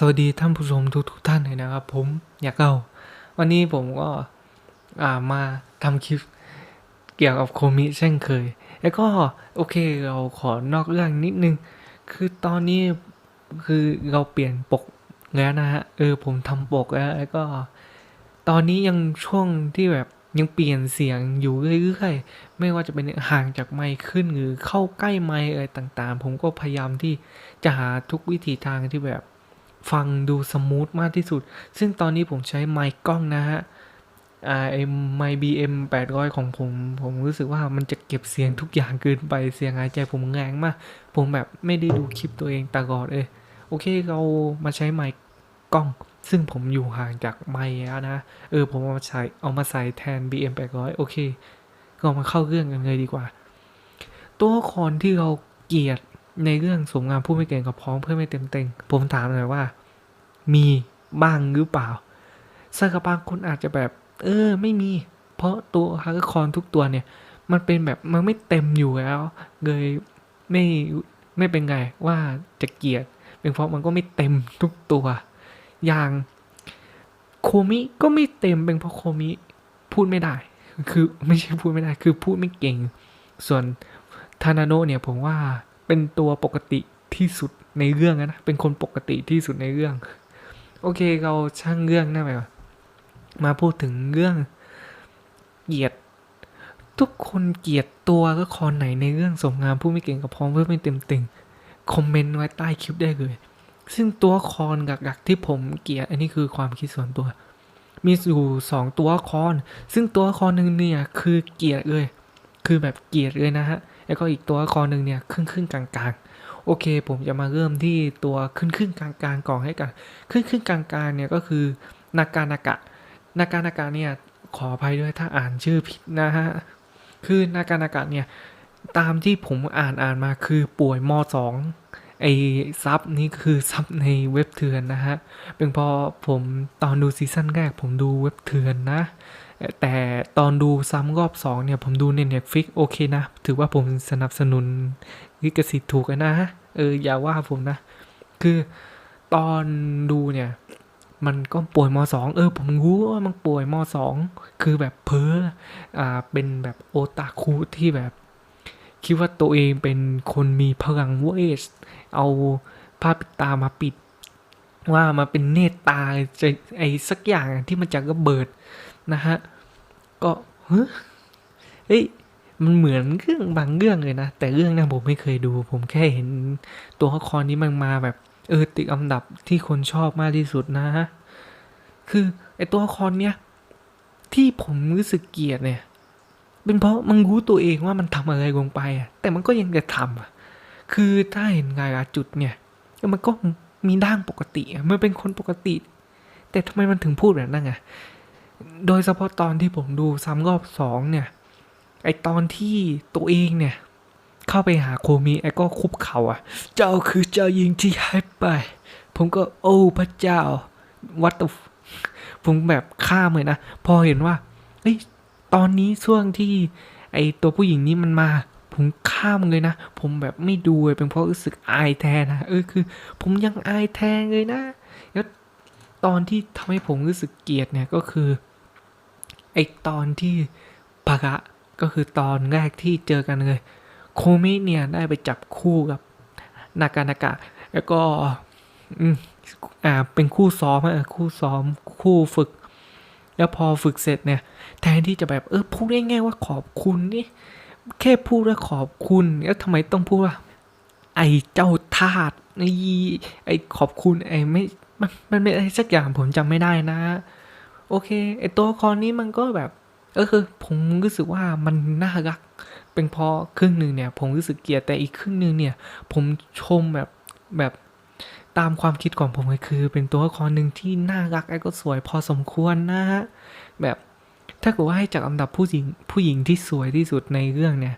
สวัสดีท่านผู้ชมทุกทุกท่านเลยนะครับ ผมอยากเล่าวันนี้ผมก็ามาทำคลิปเกี่ยวกับโคมิเช่นเคย แล้วก็โอเคเราขอนอกเรื่องนิดนึง คือตอนนี้คือเราเปลี่ยนปกแล้วนะฮะเออผมทำปกแล้วแล้วก็ ตอนนี้ยังช่วงที่แบบยังเปลี่ยนเสียงอยู่เรื่อยๆ ไม่ว่าจะเป็นห่างจากไมค์ขึ้นหรือเข้าใกล้ไมค์อะไรต่างๆ ผมก็พยายามที่จะหาทุกวิธีทางที่แบบ ฟังดูสมูทมากที่สุด ซึ่งตอนนี้ผมใช้ไมค์กล้องนะฮะอ่าไอไมค์ BM 800ของผม ผมรู้สึกว่ามันจะเก็บเสียงทุกอย่างเกินไปเสียงหายใจผมแรงมาก ผมแบบไม่ได้ดูคลิปตัวเองตลอดเลยโอเคเรามาใช้ไมค์กล้อง ซึ่งผมอยู่ห่างจากไมค์แล้วนะ เออ ผมเอามาใส่เอามาใส่แทน BM 800โอเค ก็มาเข้าเรื่องกันเลยดีกว่า ตัวละครที่เราเกลียดในเรื่องสมงามผู้ไม่เก่งกับพ้องเพื่อไม่เต็มเต็งผมถามหน่อยว่า มีบ้างหรือเปล่าสักบางคนอาจจะแบบ เออ ไม่มี เพราะตัวฮาร์คอนทุกตัวเนี่ย มันเป็นแบบมันไม่เต็มอยู่แล้วเลยไม่ไม่เป็นไงว่าจะเกลียดเป็นเพราะมันก็ไม่เต็มทุกตัว อย่างโคมิก็ไม่เต็มเป็นเพราะโคมิพูดไม่ได้ คือไม่ใช่พูดไม่ได้ คือพูดไม่เก่ง ส่วนทานาโนเนี่ยผมว่าเป็นตัวปกติที่สุดในเรื่องนะ เป็นคนปกติที่สุดในเรื่อง โอเคเราช่างเรื่องได้ไหมวะมาพูดถึงเรื่องเกียดทุกคนเกลียดตัวละครไหนในเรื่องสมงามผู้ไม่เก่งกับพ้องเพื่อไม่เต็มต็งคอมเมนต์ไว้ใต้คลิปได้เลย ซึ่งตัวละครหลักๆที่ผมเกลียดอันนี้คือความคิดส่วนตัว มีอยู่สองตัวละครซึ่งตัวละครหนึ่งเนี่ยคือเกลียดเลย คือแบบเกลียดเลยนะฮะ แล้วก็อีกตัวละครหนึ่งเนี่ยครึ่งครึ่งๆกลางๆ โอเค ผมจะมาเริ่มที่ตัวครึ่งครึ่งกลางก่อนให้กันครึ่งครึ่งกลางเนี่ยก็คือนากานากะนากานากะเนี่ยขออภัยด้วยถ้าอ่านชื่อผิดนะฮะคือนากานากะเนี่ยตามที่ผมอ่านอ่านมาคือป่วยมสองไอ้ซับนี้คือซับในเว็บเถือนนะฮะเป็นเพอผมตอนดูซีซั่นแรกผมดูเว็บเถือนนะ แต่ตอนดูซ้ำรอบสองเนี่ย ผมดูใน Netflix โอเคนะ ถือว่าผมสนับสนุนลิขสิทธิ์ถูกนะ เออ อย่าว่าผมนะ คือตอนดูเนี่ย มันก็ป่วยมสองเออ ผมรู้ว่ามันป่วยมสองคือแบบเพ้ออ่าเป็นแบบโอตาคุที่แบบ คิดว่าตัวเองเป็นคนมีพลังเวทเอาผ้าปิดตามาปิด ว่ามาเป็นเนตตาจะไอ้สักอย่างที่มันจะระเบิด นะฮะ ก็เฮ้ยมันเหมือนเรื่องบางเรื่องเลยนะ แต่เรื่องนั้นผมไม่เคยดู ผมแค่เห็นตัวละครนี้มันมาแบบ เออติดอันดับที่คนชอบมากที่สุดนะฮะ คือไอตัวละครเนี้ยที่ผมรู้สึกเกลียดเนี่ย เป็นเพราะมันรู้ตัวเองว่ามันทำอะไรลงไปอะ แต่มันก็ยังจะทำอะ คือถ้าเห็นไงอะจุดเนี่ยมันก็มีด้างปกติมันเป็นคนปกติ แต่ทำไมมันถึงพูดแบบนั้นอะ โดยเฉพาะตอนที่ผมดูซ้ำรอบสองเนี่ย ไอตอนที่ตัวเองเนี่ย เข้าไปหาโคมิไอก็คุบเข่าอะ เจ้าคือเจ้าหญิงที่ให้ไป ผมก็โอ้พระเจ้าวัตผมแบบข้ามเลยนะ พอเห็นว่าเฮ้ยตอนนี้ช่วงที่ ไอตัวผู้หญิงนี้มันมา ผมข้ามเลยนะ ผมแบบไม่ดูเลยเป็นเพราะรู้สึกอายแทนนะเออคือ ผมยังอายแทนเลยนะแล้วตอนที่ทำให้ผมรู้สึกเกลียดเนี่ยก็คือ อตอนที่ภาระก็คือตอนแรกที่เจอกันเลย โคมิเนี่ยได้ไปจับคู่กับนากานากะ แล้วก็อืมอ่าเป็นคู่ซ้อมอะคู่ซ้อมคู่ฝึก แล้วพอฝึกเสร็จเนี่ย แทนที่จะแบบเออพูดง่ายๆว่าขอบคุณนี่แค่พูดว่าขอบคุณ แล้วทำไมต้องพูดว่า ไอเจ้าทาสไอไอขอบคุณไอไม่มันมันเป็นอะไรสักอย่างผมจำไม่ได้นะ โอเค ไอตัวคอนี้มันก็แบบก็คือผมรู้สึกว่ามันน่ารัก เป็นพอครึ่งหนึ่งเนี่ย ผมรู้สึกเกลียดแต่อีกครึ่งหนึ่งเนี่ย ผมชมแบบแบบตามความคิดของผมก็คือ เป็นตัวละครหนึ่งที่น่ารักไอก็สวยพอสมควรนะฮะแบบถ้าเกิดว่าให้จากอันดับผู้หญิงผู้หญิงที่สวยที่สุดในเรื่องเนี่ย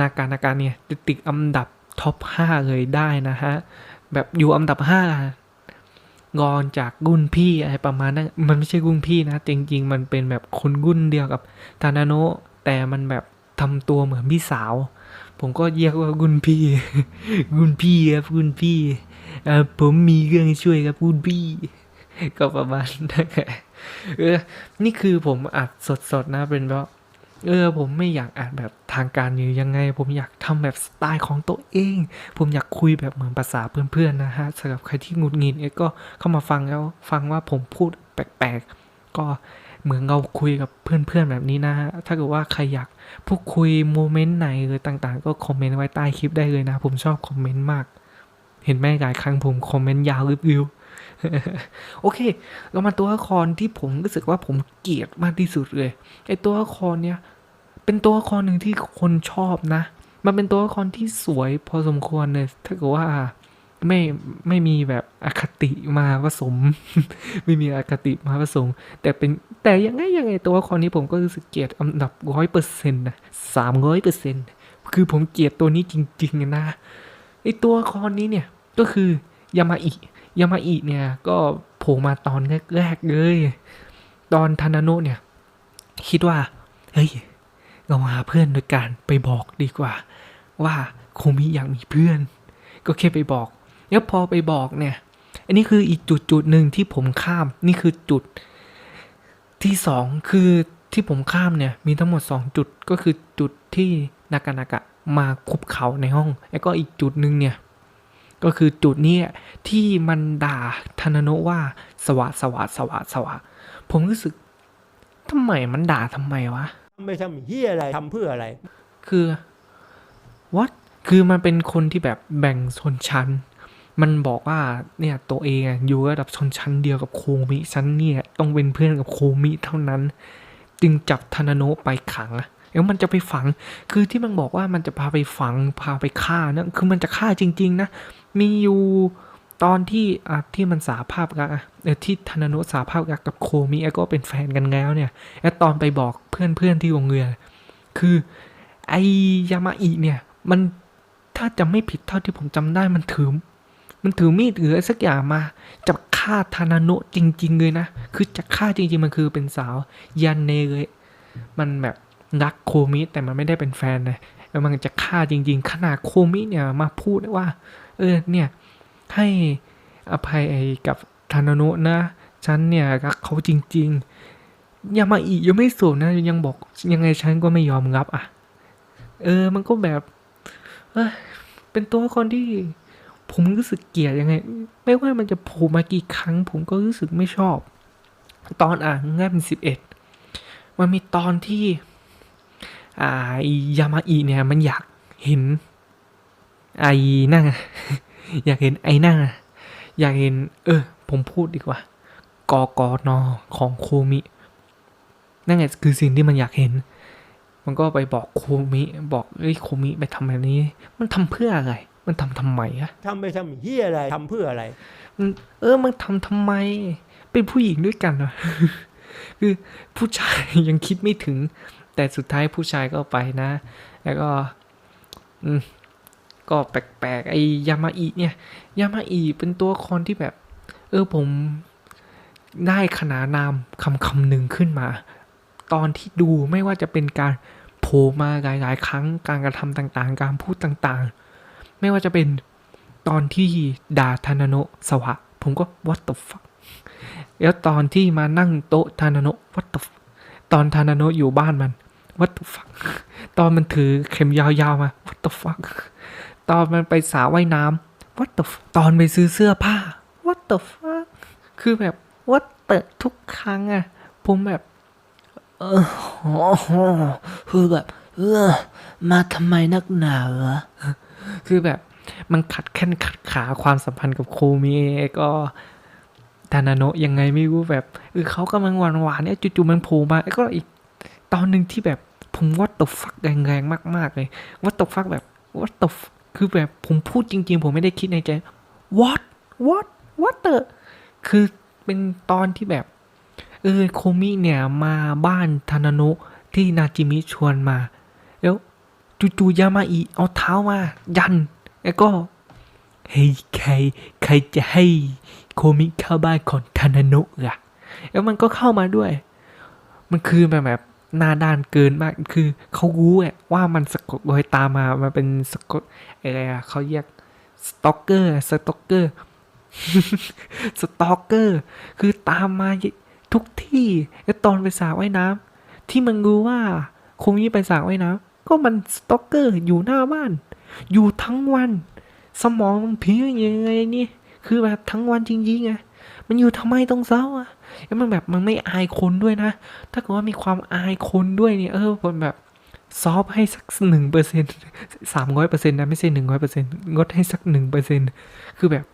นาการนาการเนี่ยติดอันดับท็อป 5 เลยได้นะฮะ แบบอยู่อันดับ5 งอนจากรุ่นพี่อะไรประมาณนั้นมันไม่ใช่รุ่นพี่นะ จริง ๆ มันเป็นแบบคนรุ่นเดียวกับทานาโนะแต่มันแบบทำตัวเหมือนพี่สาว ผมก็เรียกว่ารุ่นพี่รุ่นพี่ครับรุ่นพี่ผมมีเรื่องช่วยครับรุ่นพี่ ก็ประมาณนั้นเออนี่คือผมอัดสดๆนะเป็นเพราะ เออผมไม่อยากอัดแบบทางการหรือยังไง ผมอยากทำแบบสไตล์ของตัวเอง ผมอยากคุยแบบเหมือนภาษาเพื่อนๆนะฮะสำหรับใครที่งุดงิดเนี่ยก็เข้ามาฟังแล้วฟังว่าผมพูดแปลกๆ ก็เหมือนเราคุยกับเพื่อนๆแบบนี้นะฮะถ้าเกิดว่าใครอยากพูดคุยโมเมนต์ไหนหรือต่างๆ ก็คอมเมนต์ไว้ใต้คลิปได้เลยนะ ผมชอบคอมเมนต์มาก เห็นไหมหลายครั้งผมคอมเมนต์ยาวริบๆโอเค เรามาตัวละครที่ผมรู้สึกว่าผมเกลียดมากที่สุดเลยไอตัวละครเนี้ย เป็นตัวละครหนึ่งที่คนชอบนะ มันเป็นตัวละครที่สวยพอสมควรเลยถ้าเกิดว่าไม่ไม่มีแบบอคติมาผสม ไม่มีอคติมาผสม แต่เป็นแต่ยังไงยังไงตัวละครนี้ผมก็รู้สึกเกลียดอันดับร้อยเปอร์เซ็นต์นะสามร้อยเปอร์เซ็นต์คือผมเกลียดตัวนี้จริงๆนะไอตัวละครนี้เนี่ยก็คือยามาอิยามาอิเนี่ยก็โผล่มาตอนแรกๆเลย ตอนทานาโนะเนี่ย คิดว่า เฮ้ย เราหาเพื่อนโดยการไปบอกดีกว่า ว่าโคมิอยากมีเพื่อน ก็แค่ไปบอก แล้วพอไปบอกเนี่ย อันนี้คืออีกจุดจุดหนึ่งที่ผมข้ามนี่คือจุด ที่สองคือที่ผมข้ามเนี่ยมีทั้งหมดสองจุดก็คือจุดที่นากานากะมาคุบเขาในห้อง แล้วก็อีกจุดหนึ่งเนี่ยก็คือจุดนี้ที่มันด่าทานาโนะว่าสวะสวะสวะสวะผมรู้สึกทำไมมันด่าทำไมวะ ไม่ทำเฮียอะไรทำเพื่ออะไร คือ what คือมันเป็นคนที่แบบแบ่งชนชั้น มันบอกว่าเนี่ยตัวเองอยู่ระดับชนชั้นเดียวกับโคมิฉันเนี่ยต้องเป็นเพื่อนกับโคมิเท่านั้น จึงจับทานาโนะไปขังอะแล้วมันจะไปฝัง คือที่มันบอกว่ามันจะพาไปฝังพาไปฆ่านะคือมันจะฆ่าจริง ๆ นะ มีอยู่ ตอนที่อะที่มันสาภาพกันอะที่ทานโนสาภาพกันกับโคมิแล้วก็เป็นแฟนกันแล้วเนี่ยแล้วตอนไปบอกเพื่อนๆที่โรงเรียนคือไอยามาอิเนี่ย มันถ้าจำไม่ผิดเท่าที่ผมจำได้มันถือมันถือมีดหรืออะไรสักอย่างมาจะฆ่าทานาโนะจริง ๆ เลยนะ คือจะฆ่าจริง ๆ มันคือเป็นสาวยันเนเลย มันแบบรักโคมิแต่มันไม่ได้เป็นแฟนนะแล้วมันจะฆ่าจริง ๆ ขนาดโคมิเนี่ยมาพูดว่า เออเนี่ย ให้อภัยไอ้กับทานาโนะนะ ฉันเนี่ยรักเขาจริง ๆ ยามาอิยังไม่สูบนะ ยังบอกยังไงฉันก็ไม่ยอมรับอะ เออมันก็แบบเอยเป็นตัวคนที่ผมรู้สึกเกลียดยังไง ไม่ว่ามันจะโผล่มากี่ครั้ง ผมก็รู้สึกไม่ชอบ ตอนอ่านแง่เป็นสิบเอ็ดมันมีตอนที่อ่ายามาอิเนี่ยมันอยากเห็นไอ้นั่น อะอยากเห็นไอ้นั่นอะอยากเห็น เออ ผมพูดดีกว่ากกนของโคมิ นั่นไงคือสิ่งที่มันอยากเห็น มันก็ไปบอกโคมิ บอกเอ้ยโคมิไปทำแบบนี้ มันทำเพื่ออะไร มันทำทำไมอะทำไปทำเฮียอะไรทำเพื่ออะไรมันเออ มันทำทำไม เป็นผู้หญิงด้วยกันเหรอคือผู้ชายยังคิดไม่ถึง แต่สุดท้ายผู้ชายก็ไปนะ แล้วก็ อืม ก็แปลกๆ ไอ้ยามาอิเนี่ย ยามาอิเป็นตัวละครที่แบบ เออผมได้ขนานนามคำคำหนึ่งขึ้นมา ตอนที่ดูไม่ว่าจะเป็นการโผล่มาหลายๆ ครั้งการกระทำต่างๆ การพูดต่างๆ ไม่ว่าจะเป็นตอนที่ด่าทานาโนะสวะ ผมก็ what the fuck แล้วตอนที่มานั่งโต๊ะทานาโนะ what the fuck ตอนทานาโนะอยู่บ้านมัน what the fuck ตอนมันถือเข็มยาวๆมา what the fuck ตอนมันไปสาว่ายน้ำ what the f- ตอนไปซื้อเสื้อผ้า what the fuck คือแบบ what the ทุกครั้งอะผมแบบเออโอ้โหคือแบบเออมาทำไมนักหนาเหรอคือแบบมันขัดแข้นขัดขาความสัมพันธ์กับโคมิก็ทานาโนะยังไงไม่รู้แบบเออเขากำลังหวานหวานเนี่ยจู่ๆมันโผล่มาแล้วก็อีกตอนหนึ่งที่แบบผมวัดต h ฟักแรงๆมากๆเลยวัดต h ฟักแบบวัดต h คือแบบผมพูดจริง ๆ ผมไม่ได้คิดในใจ what what what the คือเป็นตอนที่แบบ เออโคมิเนี่ยมาบ้านทานานะที่นาจิมิชวนมา แล้วจู่ๆยามาอิเอาเท้ามา ยัน แล้วก็เฮ้ยใครใครจะให้โคมิเข้าบ้านของทานานะอะแล้วมันก็เข้ามาด้วย มันคือแบบแบบ หน้าด้านเกินมาก คือเขารู้อะว่ามันสะกดรอยตามมา มันเป็นสะกดอะไรอะเขาเรียกสต็อกเกอร์ สต็อกเกอร์ สตอกเกอร์ คือตามมาทุกที่ แล้วตอนไปสระว่ายน้ำที่มันรู้ว่าคงนี้ไปสระว่ายน้ำก็มันสตอกเกอร์อยู่หน้าบ้าน อยู่ทั้งวัน สมองมันเพี้ยยังไงนี่ คือแบบทั้งวันจริงๆไง มันอยู่ทำไมต้องเศร้าอะแล้วมันแบบมันไม่อายคนด้วยนะ ถ้าเกิดว่ามีความอายคนด้วยเนี่ยเออผมแบบซอฟให้สักหนึ่งเปอร์เซ็นต์สามร้อยเปอร์เซ็นต์นะไม่ใช่หนึ่งร้อยเปอร์เซ็นต์งดให้สักหนึ่งเปอร์เซ็นต์คือแบบ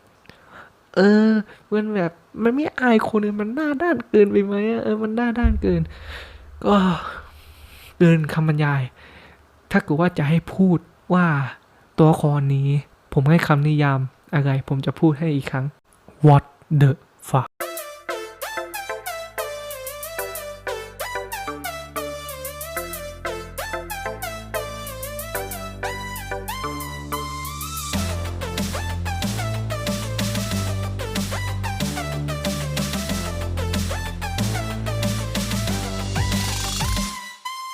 เออมันแบบมันไม่อายคนมันหน้าด้านเกินไปไหมเออมันหน้าด้านเกิน ก็เกินคำบรรยาย ถ้าเกิดว่าจะให้พูดว่าตัวครนี้ ผมให้คำนิยามอะไร ผมจะพูดให้อีกครั้ง what the